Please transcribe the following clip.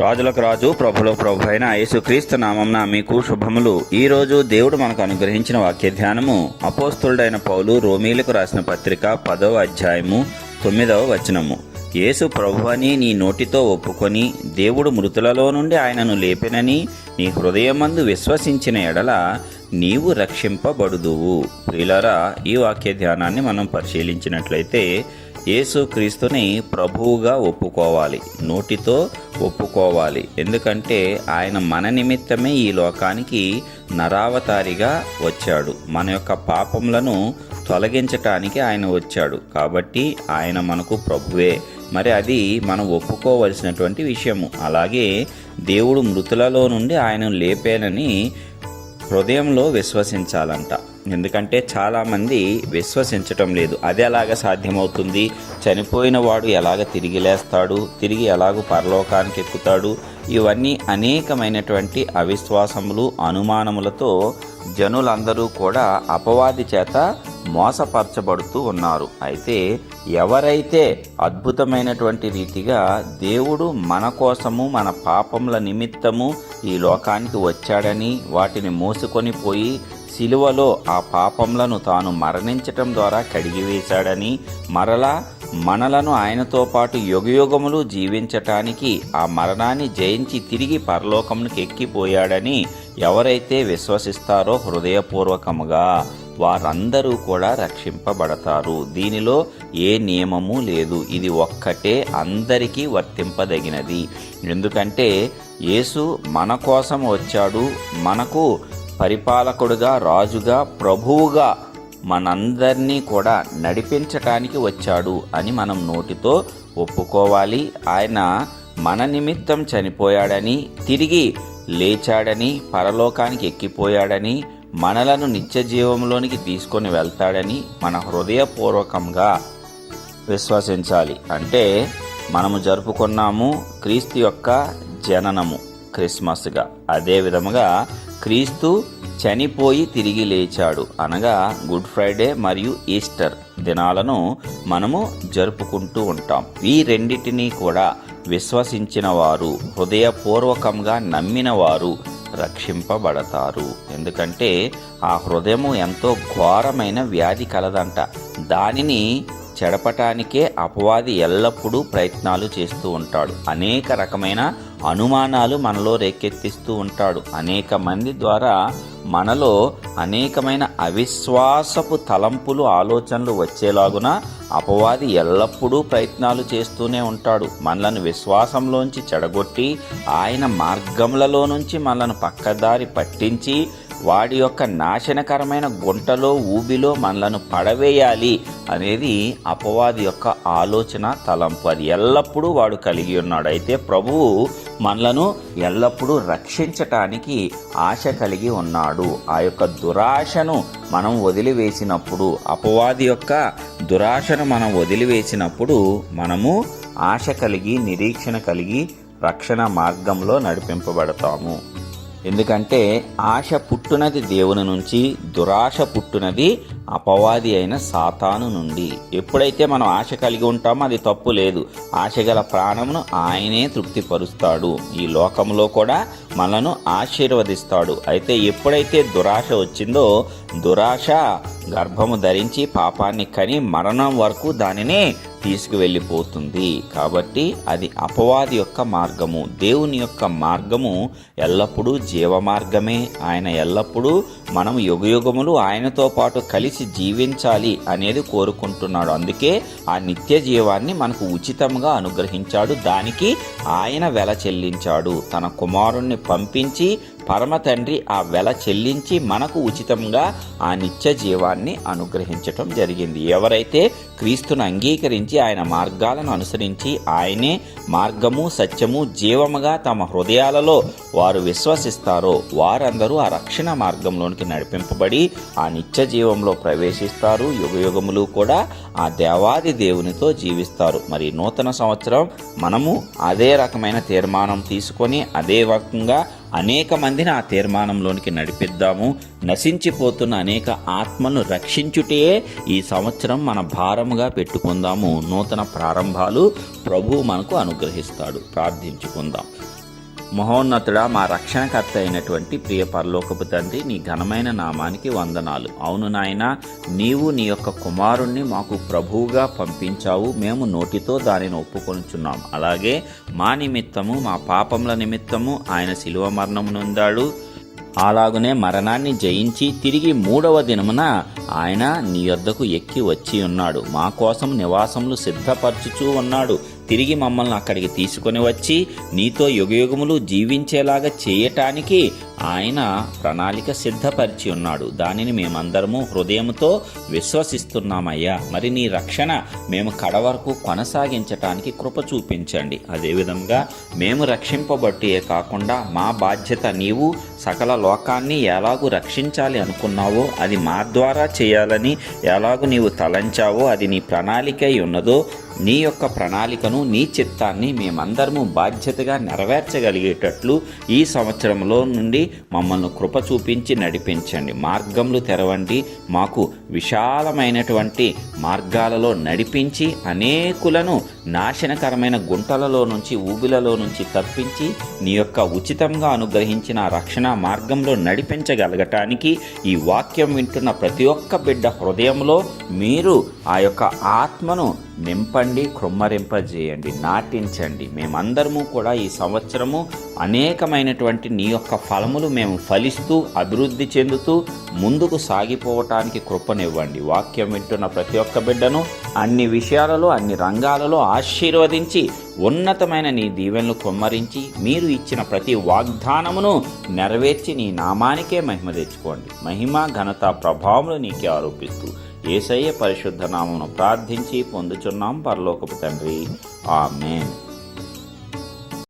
రాజులకు రాజు ప్రభుల ప్రభు అయిన యేసుక్రీస్తు నామంన మీకు శుభములు. ఈ రోజు దేవుడు మనకు అనుగ్రహించిన వాక్య ధ్యానము అపోస్తులుడైన పౌలు రోమీలకు రాసిన పత్రిక పదవ అధ్యాయము తొమ్మిదవ వచనము. యేసు ప్రభువని నీ నోటితో ఒప్పుకొని దేవుడు మృతులలో నుండి ఆయనను లేపెనని నీ హృదయమందు విశ్వసించిన ఎడల నీవు రక్షింపబడుదువు. ప్రియులరా ఈ వాక్య ధ్యానాన్ని మనం పరిశీలించినట్లయితే యేసుక్రీస్తుని ప్రభువుగా ఒప్పుకోవాలి నోటితో ఒప్పుకోవాలి. ఎందుకంటే ఆయన మన నిమిత్తమే ఈ లోకానికి నరావతారిగా వచ్చాడు. మన యొక్క పాపములను తొలగించటానికి ఆయన వచ్చాడు. కాబట్టి ఆయన మనకు ప్రభువే. మరి అది మనం ఒప్పుకోవలసినటువంటి విషయము. అలాగే దేవుడు మృతులలో నుండి ఆయన లేపేనని హృదయంలో విశ్వసించాలంట. ఎందుకంటే చాలామంది విశ్వసించటం లేదు. అది ఎలాగ సాధ్యమవుతుంది. చనిపోయిన వాడు ఎలాగ తిరిగి లేస్తాడు? తిరిగి ఎలాగ పరలోకానికి ఎక్కుతాడు? ఇవన్నీ అనేకమైనటువంటి అవిశ్వాసములు అనుమానములతో జనులందరూ కూడా అపవాది చేత మోసపరచబడుతూ ఉన్నారు. అయితే ఎవరైతే అద్భుతమైనటువంటి రీతిగా దేవుడు మన కోసము మన పాపముల నిమిత్తము ఈ లోకానికి వచ్చాడని వాటిని మోసుకొని పోయి సిలువలో ఆ పాపములను తాను మరణించటం ద్వారా కడిగివేశాడని మరలా మనలను ఆయనతో పాటు యుగయుగములు జీవించటానికి ఆ మరణాన్ని జయించి తిరిగి పరలోకమునికి ఎక్కిపోయాడని ఎవరైతే విశ్వసిస్తారో హృదయపూర్వకముగా వారందరూ కూడా రక్షింపబడతారు. దీనిలో ఏ నియమము లేదు. ఇది ఒక్కటే అందరికీ వర్తింపదగినది. ఎందుకంటే యేసు మన కోసం వచ్చాడు. మనకు పరిపాలకుడుగా రాజుగా ప్రభువుగా మనందరినీ కూడా నడిపించటానికి వచ్చాడు అని మనం నోటితో ఒప్పుకోవాలి. ఆయన మన నిమిత్తం చనిపోయాడని తిరిగి లేచాడని పరలోకానికి ఎక్కిపోయాడని మనలను నిత్య జీవంలోనికి తీసుకొని వెళ్తాడని మన హృదయపూర్వకంగా విశ్వసించాలి. అంటే మనము జరుపుకున్నాము క్రీస్తు యొక్క జననము క్రిస్మస్గా. అదే విధముగా క్రీస్తు చనిపోయి తిరిగి లేచాడు అనగా గుడ్ ఫ్రైడే మరియు ఈస్టర్ దినాలను మనము జరుపుకుంటూ ఉంటాం. ఈ రెండిటినీ కూడా విశ్వసించిన వారు హృదయపూర్వకంగా నమ్మిన వారు రక్షింపబడతారు. ఎందుకంటే ఆ హృదయము ఎంతో ఘోరమైన వ్యాధి కలదంట. దానిని చెడపటానికే అపవాది ఎల్లప్పుడూ ప్రయత్నాలు చేస్తూ ఉంటాడు. అనేక రకమైన అనుమానాలు మనలో రేకెత్తిస్తూ ఉంటాడు. అనేక మంది ద్వారా మనలో అనేకమైన అవిశ్వాసపు తలంపులు ఆలోచనలు వచ్చేలాగున అపవాది ఎల్లప్పుడూ ప్రయత్నాలు చేస్తూనే ఉంటాడు. మనలను విశ్వాసంలోంచి చెడగొట్టి ఆయన మార్గములలో నుంచి మనలను పక్కదారి పట్టించి వాడి యొక్క నాశనకరమైన గుంటలో ఊబిలో మనలను పడవేయాలి అనేది అపవాది యొక్క ఆలోచన తలంపు. అది ఎల్లప్పుడూ వాడు కలిగి ఉన్నాడు. అయితే ప్రభువు మనలను ఎల్లప్పుడూ రక్షించటానికి ఆశ కలిగి ఉన్నాడు. ఆ యొక్క దురాశను మనం వదిలివేసినప్పుడు అపవాది యొక్క దురాశను మనం వదిలివేసినప్పుడు మనము ఆశ కలిగి నిరీక్షణ కలిగి రక్షణ మార్గంలో నడిపింపబడతాము. ఎందుకంటే ఆశ పుట్టునది దేవుని నుంచి దురాశ పుట్టునది అపవాది అయిన సాతాను నుండి. ఎప్పుడైతే మనం ఆశ కలిగి ఉంటామో అది తప్పు లేదు. ఆశ గల ప్రాణమును ఆయనే తృప్తిపరుస్తాడు. ఈ లోకంలో కూడా మనను ఆశీర్వదిస్తాడు. అయితే ఎప్పుడైతే దురాశ వచ్చిందో దురాశ గర్భము ధరించి పాపాన్ని కని మరణం వరకు దానిని తీసుకువెళ్ళిపోతుంది. కాబట్టి అది అపవాది యొక్క మార్గము. దేవుని యొక్క మార్గము ఎల్లప్పుడూ జీవ మార్గమే. ఆయన ఎల్లప్పుడూ మనం యుగయుగములు ఆయనతో పాటు కలిసి జీవించాలి అనేది కోరుకుంటున్నాడు. అందుకే ఆ నిత్య జీవాన్ని మనకు ఉచితంగా అనుగ్రహించాడు. దానికి ఆయన వెల చెల్లించాడు. తన కుమారుణ్ణి పంపించి పరమ తండ్రి ఆ వెల చెల్లించి మనకు ఉచితంగా ఆ నిత్య జీవాన్ని అనుగ్రహించటం జరిగింది. ఎవరైతే క్రీస్తును అంగీకరించి ఆయన మార్గాలను అనుసరించి ఆయనే మార్గము సత్యము జీవముగా తమ హృదయాలలో వారు విశ్వసిస్తారో వారందరూ ఆ రక్షణ మార్గంలోనికి నడిపింపబడి ఆ నిత్య జీవంలో ప్రవేశిస్తారు. యుగయుగములు కూడా ఆ దేవాది దేవునితో జీవిస్తారు. మరి నూతన సంవత్సరం మనము అదే రకమైన తీర్మానం తీసుకొని అదే రకంగా అనేక మందిని ఆ తీర్మానంలోనికి నడిపిద్దాము. నశించిపోతున్న అనేక ఆత్మలను రక్షించుటే ఈ సంవత్సరం మన భారముగా పెట్టుకుందాము. నూతన ప్రారంభాలు ప్రభువు మనకు అనుగ్రహిస్తాడు. ప్రార్థించుకుందాం. మహోన్నతుడా మా రక్షణకర్త అయినటువంటి ప్రియ పరలోకపు తండ్రి నీ ఘనమైన నామానికి వందనాలు. అవును నాయన నీవు నీ యొక్క కుమారుణ్ణి మాకు ప్రభువుగా పంపించావు. మేము నోటితో దానిని ఒప్పుకొనుచున్నాం. అలాగే మా నిమిత్తము మా పాపముల నిమిత్తము ఆయన శిలువ మరణం నొందాడు. అలాగునే మరణాన్ని జయించి తిరిగి మూడవ దినమున ఆయన నీ యొద్దకు ఎక్కి వచ్చి ఉన్నాడు. మా కోసం నివాసములు సిద్ధపరచుచూ ఉన్నాడు. తిరిగి మమ్మల్ని అక్కడికి తీసుకొని వచ్చి నీతో యుగయుగములు జీవించేలాగా చేయటానికి ఆయన ప్రణాళిక సిద్ధపరిచి ఉన్నాడు. దానిని మేమందరము హృదయముతో విశ్వసిస్తున్నామయ్యా. మరి నీ రక్షణ మేము కడ వరకు కొనసాగించటానికి కృప చూపించండి. అదేవిధంగా మేము రక్షింపబట్టియే కాకుండా మా బాధ్యత నీవు సకల లోకాన్ని ఎలాగూ రక్షించాలి అనుకున్నావో అది మా ద్వారా చేయాలని ఎలాగూ నీవు తలంచావో అది నీ ప్రణాళిక ఉన్నదో నీ యొక్క ప్రణాళికను నీ చిత్తాన్ని మేమందరము బాధ్యతగా నెరవేర్చగలిగేటట్లు ఈ సంవత్సరంలో నుండి మమ్మల్ని కృప చూపించి నడిపించండి. మార్గములు తెరవండి. మాకు విశాలమైనటువంటి మార్గాలలో నడిపించి అనేకులను నాశనకరమైన గుంటలలో నుంచి ఊబిలలో నుంచి తప్పించి నీ యొక్క ఉచితంగా అనుగ్రహించిన రక్షణ మార్గంలో నడిపించగలగటానికి ఈ వాక్యం వింటున్న ప్రతి ఒక్క బిడ్డ హృదయంలో మీరు ఆ యొక్క ఆత్మను నింపండి కృమ్మరింపజేయండి నాటించండి. మేమందరము కూడా ఈ సంవత్సరము అనేకమైనటువంటి నీ యొక్క ఫలములు మేము ఫలిస్తూ అభివృద్ధి చెందుతూ ముందుకు సాగిపోవటానికి కృపనివ్వండి. వాక్యం వింటున్న ప్రతి ఒక్క బిడ్డను అన్ని విషయాలలో అన్ని రంగాలలో ఆశీర్వదించి ఉన్నతమైన నీ దీవెనలు కుమ్మరించి మీరు ఇచ్చిన ప్రతి వాగ్దానమును నెరవేర్చి నీ నామానికే మహిమ తెచ్చుకోండి. మహిమ ఘనత ప్రభావములు నీకే ఆరోపిస్తూ ఏసయ్య పరిశుద్ధ నామమును ప్రార్థించి పొందుచున్నాం. పరలోకపు తండ్రి. ఆమెన్.